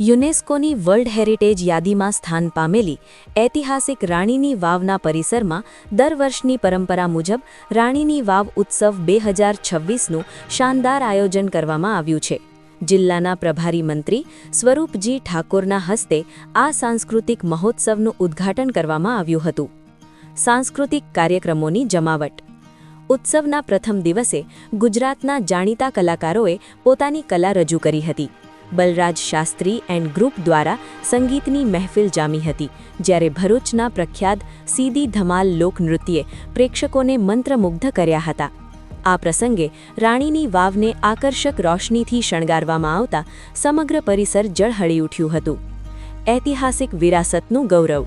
યુનેસ્કોની world heritage યાદીમાં સ્થાન પામેલી ઐતિહાસિક રાણીની વાવના પરિસરમાં દર વર્ષની પરંપરા મુજબ રાણીની વાવ ઉત્સવ બે હજાર છવ્વીસનું શાનદાર આયોજન કરવામાં આવ્યું છે. જિલ્લાના પ્રભારી મંત્રી સ્વરૂપજી ઠાકોરના હસ્તે આ સાંસ્કૃતિક મહોત્સવનું ઉદ્ઘાટન કરવામાં આવ્યું હતું. સાંસ્કૃતિક કાર્યક્રમોની જમાવટ. ઉત્સવના પ્રથમ દિવસે ગુજરાતના જાણીતા કલાકારોએ પોતાની કલા રજૂ કરી હતી. બલરાજ શાસ્ત્રી એન્ડ ગ્રુપ દ્વારા સંગીતની મહેફિલ જામી હતી, જ્યારે ભરૂચના પ્રખ્યાત સીદી ધમાલ લોકનૃત્યે પ્રેક્ષકોને મંત્રમુગ્ધ કર્યા હતા. આ પ્રસંગે રાણીની વાવને આકર્ષક રોશનીથી શણગારવામાં આવતા સમગ્ર પરિસર જળહળી ઉઠ્યું હતું. ઐતિહાસિક વિરાસતનું ગૌરવ.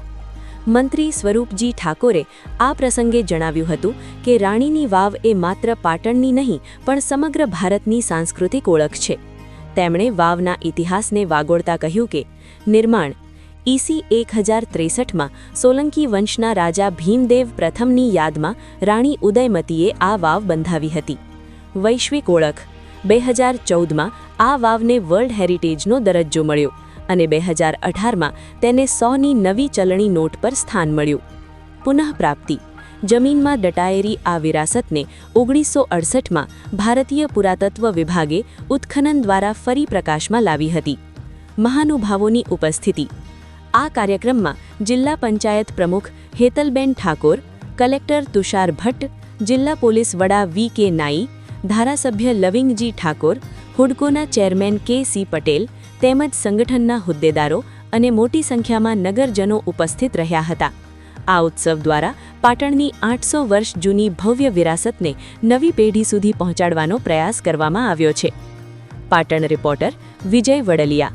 મંત્રી સ્વરૂપજી ઠાકોરે આ પ્રસંગે જણાવ્યું હતું કે રાણીની વાવ એ માત્ર પાટણની નહીં, પણ સમગ્ર ભારતની સાંસ્કૃતિક ઓળખ છે. તેમણે વાવના ઇતિહાસને વાગોળતા કહ્યું કે, નિર્માણ ઈસી એક હજાર ત્રેસઠમાં સોલંકી વંશના રાજા ભીમદેવ પ્રથમની યાદમાં રાણી ઉદયમતીએ આ વાવ બંધાવી હતી. વૈશ્વિક ઓળખ બે હજાર ચૌદમાં આ વાવને વર્લ્ડ હેરિટેજનો દરજ્જો મળ્યો અને બે હજાર અઢારમાં તેને સોની નવી ચલણી નોટ પર સ્થાન મળ્યું. પુનઃપ્રાપ્તિ જમીનમાં દટાયેલી આ વિરાસતને ઓગણીસો અડસઠમાં ભારતીય પુરાતત્વ વિભાગે ઉત્ખનન દ્વારા ફરી પ્રકાશમાં લાવી હતી. મહાનુભાવોની ઉપસ્થિતિ. આ કાર્યક્રમમાં જિલ્લા પંચાયત પ્રમુખ હેતલબેન ઠાકોર, કલેક્ટર તુષાર ભટ્ટ, જિલ્લા પોલીસ વડા વી કે નાઈ, ધારાસભ્ય લવિંગજી ઠાકોર, હુડકોના ચેરમેન કે સી પટેલ, તેમજ સંગઠનના હોદ્દેદારો અને મોટી સંખ્યામાં નગરજનો ઉપસ્થિત રહ્યા હતા. આ ઉત્સવ દ્વારા પાટણની આઠસો વર્ષ જૂની ભવ્ય વિરાસતને નવી પેઢી સુધી પહોંચાડવાનો પ્રયાસ કરવામાં આવ્યો છે. પાટણ રિપોર્ટર વિજય વડલિયા.